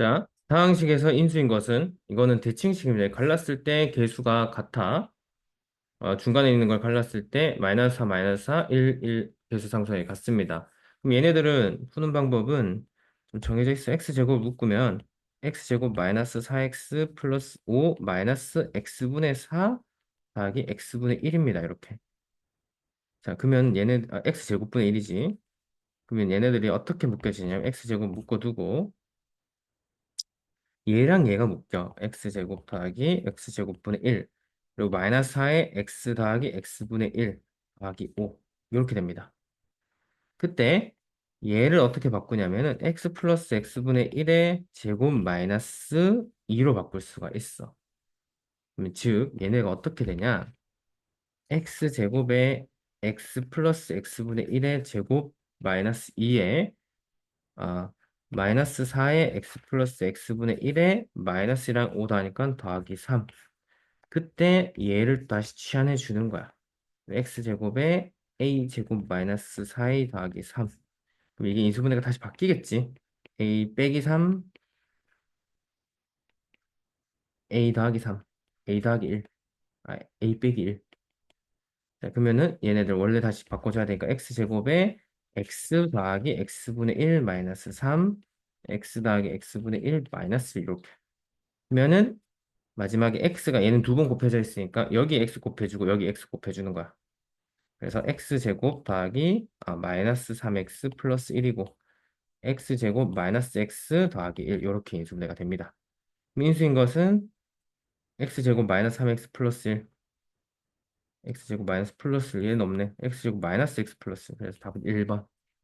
자, 상항식에서 인수인 것은 이거는 대칭식입니다. 갈랐을 때 개수가 같아. 어, 중간에 있는 걸 갈랐을 때 마이너스 4, 마이너스 4, 1, 1 개수 상수에 같습니다. 그럼 얘네들은 푸는 방법은 좀 정해져 있어. x제곱 묶으면 x제곱 마이너스 4x 플러스 5 마이너스 x분의 4 더하기 x분의 1입니다. 이렇게. 자, 그러면 얘네 아, x제곱분의 1이지. 그러면 얘네들이 어떻게 묶여지냐면 x제곱 묶어두고 얘랑 얘가 묶여. x제곱 더하기 x제곱분의 1 그리고 마이너스 4에 x 더하기 x분의 1 더하기 5 이렇게 됩니다. 그때 얘를 어떻게 바꾸냐면은 x 플러스 x분의 1의 제곱 마이너스 2로 바꿀 수가 있어. 즉 얘네가 어떻게 되냐? x제곱에 x 플러스 x분의 1의 제곱 마이너스 2에 아, 마이너스 4에 x 플러스 x분의 1에 마이너스랑 5 더하니까 더하기 3 그때 얘를 다시 치환해 주는 거야. x제곱에 a제곱 마이너스 4a 더하기 3 그럼 이게 인수분해가 다시 바뀌겠지. a 빼기 3 a 더하기 3 a 더하기 1 아, a 빼기 1 자, 그러면은 얘네들 원래 다시 바꿔줘야 되니까 x제곱에 x 더하기 x분의 1 마이너스 3 x 더하기 x분의 1 마이너스 이렇게 그러면은 마지막에 x가 얘는 두 번 곱해져 있으니까 여기 x 곱해주고 여기 x 곱해주는 거야. 그래서 x제곱 더하기 아, 마이너스 3x 플러스 1이고 x제곱 마이너스 x 더하기 1 이렇게 인수분해가 됩니다. 인수인 것은 x제곱 마이너스 3x 플러스 1 x제곱 마이너스 플러스 1은 없네. x제곱 마이너스 x 플러스 그래서 답은 1번.